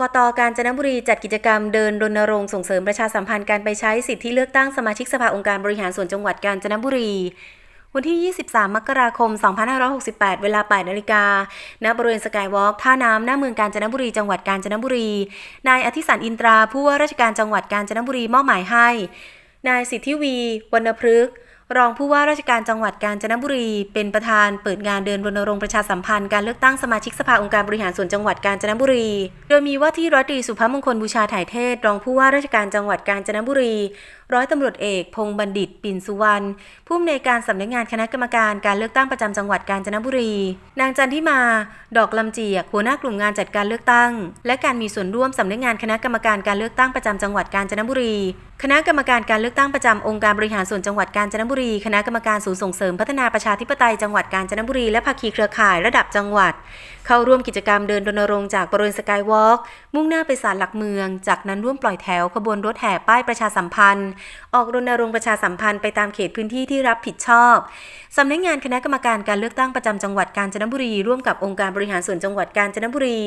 กตกาญจนบุรีจัดกิจกรรมเดินรณรงค์ส่งเสริมประชาสัมพันธ์การไปใช้สิทธิเลือกตั้งสมาชิกสภาองค์การบริหารส่วนจังหวัดกาญจนบุรี วันที่ 23 มกราคม 2568 เวลา8นาฬิกา ณ บริเวณสกายวอล์กท่าน้ำหน้าเมืองกาญจนบุรี จังหวัดกาญจนบุรี นายอธิสันอินตรา ผู้ว่าราชการจังหวัดกาญจนบุรีมอบหมายให้ นายสิทธิวี วรรณพฤกษ์ รองผู้ว่าราชการจังหวัดกาญจนบุรี เป็นประธานเปิดงานเดินรณรงค์ประชาสัมพันธ์การเลือกตั้งสมาชิกสภาองค์การบริหารส่วนจังหวัดกาญจนบุรี โดยมีว่าที่ร้อยตรีสุภมงคลบูชาถ่ายเทศ รองผู้ว่าราชการจังหวัดกาญจนบุรี ร้อยตำรวจเอก พงษ์บัณฑิต ปิ่นสุวรรณผู้อำนวยการสำนักงานคณะกรรมการการเลือกตั้งประจำจังหวัดกาญจนบุรี นางจันทิมา ดอกลำเจียกหัวหน้ากลุ่มงานจัดการเลือกตั้ง และการมีส่วนร่วมสำนักงานคณะกรรมการการเลือกตั้งประจำจังหวัดกาญจนบุรี คณะกรรมการการเลือกตั้งประจำองค์การบริหารส่วนจังหวัดกาญจนบุรี คณะกรรมการศูนย์ส่งเสริมพัฒนาประชาธิปไตยจังหวัดกาญจนบุรีและภาคีเครือข่ายระดับจังหวัด เข้าร่วมกิจกรรมเดินรณรงค์จากบริเวณสกายวอล์กมุ่งหน้าไปศาลหลักเมือง จากนั้นร่วมปล่อยแถวขบวนรถแห่ป้ายประชาสัมพันธ์ ออกรณรงค์ประชาสัมพันธ์ไปตามเขตพื้นที่ที่รับผิดชอบสำนักงานคณะกรรมการการเลือกตั้งประจำจังหวัดกาญจนบุรี ร่วมกับองค์การบริหารส่วนจังหวัดกาญจนบุรี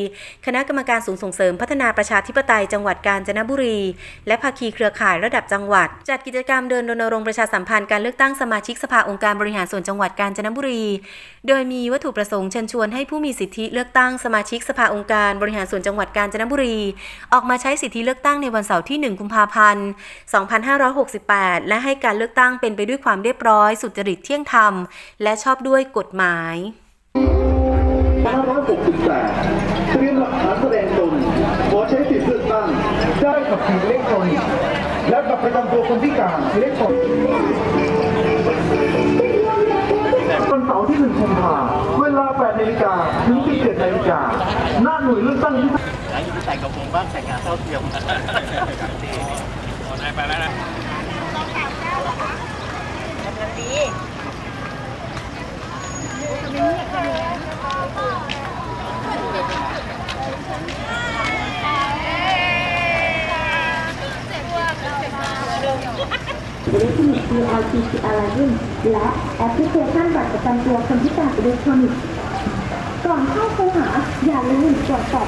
คณะกรรมการศูนย์ส่งเสริมพัฒนาประชาธิปไตยจังหวัดกาญจนบุรี และภาคีเครือข่ายระดับจังหวัด จัดกิจกรรมเดินรณรงค์ประชาสัมพันธ์การเลือกตั้งสมาชิกสภาองค์การบริหารส่วนจังหวัดกาญจนบุรี โดยมีวัตถุประสงค์เชิญชวนให้ผู้มีสิทธิเลือกตั้งสมาชิกสภาองค์การบริหารส่วนจังหวัดกาญจนบุรี ออกมาใช้สิทธิเลือกตั้งในวันเสาร์ที่ 1 กุมภาพันธ์ 2568 และให้การเลือกตั้งเป็นไปด้วยความเรียบร้อย สุจริตเที่ยงธรรม และชอบด้วยกฎหมาย568เตรียมหลักฐานแสดงตนขอใช้สิทธิเลือกตั้งได้กับผีอิเล็กทรอนิกส์ บัตรประจำตัวคนพิการเล็กทรอนิกส์วันเสาร์ที่1กุมภาเวลา8นาฬิกาถึง17นาฬิกาหน้าหน่วยเลือกตั้งที่แล้วอยู่ใส่กระโปรงบ้างแต่งงานเท่าเทียมนายไปแล้วนะ อิเล็กทรอนิกส์ DLPCR ยิ่งและแอปพลิเคชันบัตรประจำตัวคนพิการอิเล็กทรอนิกส์ ก่อนเข้าคูหาอย่าลืมตรวจสอบ